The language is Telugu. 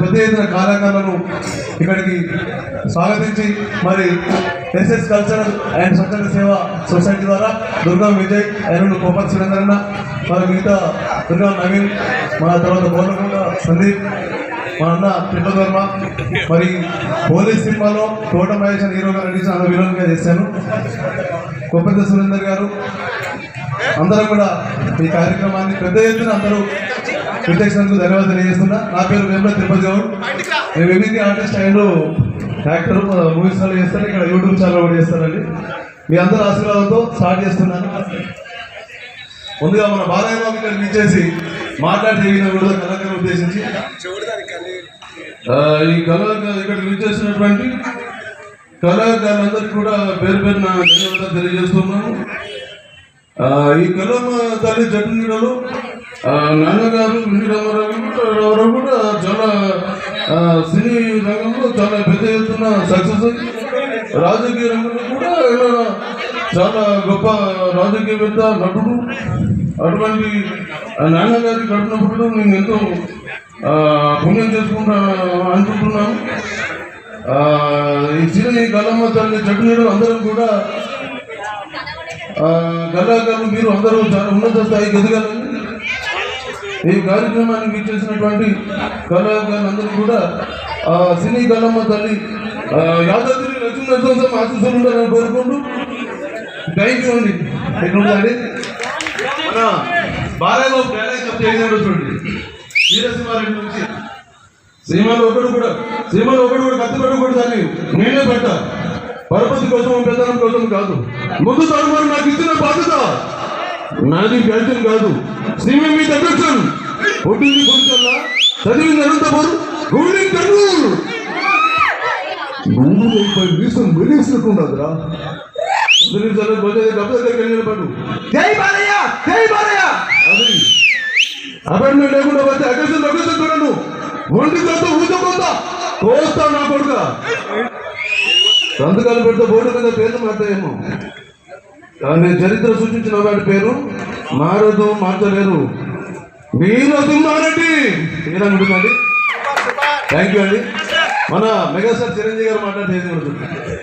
పెద్ద ఎత్తున కార్యక్రమాలను ఇక్కడికి స్వాగతించి మరి ఎస్ఎస్ కల్చరల్ అండ్ స్వచ్ఛంద సేవ సొసైటీ ద్వారా దుర్గా విజయ్ అరుణ్ కోపత్ సురేంద్రన్న మరి మిగతా దుర్గా నవీన్ మన తర్వాత గోలకొండ సందీప్ మా అన్న త్రిపల్ వర్మ మరి పోలీస్ సినిమాలో తోట మహేష్ అని హీరోగా నటించిన అంత విరోధంగా చేశాను. కొప్పత సురేందర్ గారు అందరూ కూడా ఈ కార్యక్రమాన్ని పెద్ద ఎత్తున అందరూ విచ్చేసినందుకు ధన్యవాదాలు తెలియజేస్తున్నా. నా పేరు వేమల తిరుపతి గౌడ్. నేను వివిధ ఆర్టిస్ట్ అండ్ యాక్టర్ మూవీస్లో చేస్తాను ఇక్కడ యూట్యూబ్ ఛానల్ కూడా చేస్తానండి మీ అందరి ఆశీర్వాదంతో స్టార్ట్ చేస్తున్నాను. ముందుగా మన బాలయ్య బాబు ఇక్కడ నిలిచేసి మాట్లాడి జరిగిన కూడా కళాకారులు ఉద్దేశించి. ఈ కళాకారు ఇక్కడ విచ్చేసినటువంటి కళాకారులందరికీ కూడా పేరు పేరున ధన్యవాదాలు తెలియజేస్తున్నాను. ఈ కళమ తల్లి జట్టు నీడలో నాన్నగారు విని రామారావు కూడా చాలా సినీ రంగంలో చాలా పెద్ద ఎత్తున సక్సెస్ రాజకీయ రంగంలో కూడా చాలా గొప్ప రాజకీయవేత్త నటుడు. అటువంటి నాన్నగారి కట్టినప్పుడు నేను ఎంతో పుణ్యం చేసుకుంటా అనుకుంటున్నాను. ఈ చిన్న ఈ తల్లి జట్టు అందరం కూడా ఆ, కళాకారులు మీరు అందరూ చాలా ఉన్నత స్థాయికి ఎదగాలని ఈ కార్యక్రమానికి ఇచ్చేసినటువంటి కళాకారులందరూ కూడా ఆ సినీ కళమ్మ తల్లి యాదాద్రి లక్ష్మీ నరసింహ ఆశీస్సులు ఉండాలని కోరుకుంటూ థ్యాంక్ యూ అండి. ఎట్లుందండి మన బాలయ్య బాబు చూడండి. వీరసింహారెడ్డి నుంచి సినిమాలో ఒకడు కూడా సినిమాలో ఒకడు కూడా కత్తి పెట్టకూడదు దాన్ని నేనే పెట్టా పరపతి కోసం పెద్దనం కోసం కాదు. ముందు తరుమారు నాకు ఇచ్చిన బాధ్యత. నాది ఫ్యాషన్ కాదు. సినిమా మీ అధ్యక్షన్ పుట్టింది పురుషల్లా చదివింది అనంతపురం రూలింగ్ కర్నూలు. నూరు ముప్పై వీసం వెలిసినట్టుండదురా వదిలించాలి పోతే గబ్బ దగ్గరికి నిలబడు. జై బాలయ్య జై బాలయ్య. అది. అపాయింట్మెంట్ లేకుండా వస్తే అకేషన్ లొకేషన్ చూడను. ఒంటి కొంత ఊజ కొంత కోస్తా నా కొడుక. సంతకాలు పెడితే బోర్డు మీద పేర్లు మారుతాయేమో. కానీ చరిత్ర సూచించిన వాడి పేరు మారదు మార్చలేరు. మీరు శ్రీరాముడు అండి థ్యాంక్ యూ అండి. మన మెగాస్టార్ చిరంజీవి గారు మాట్లాడితే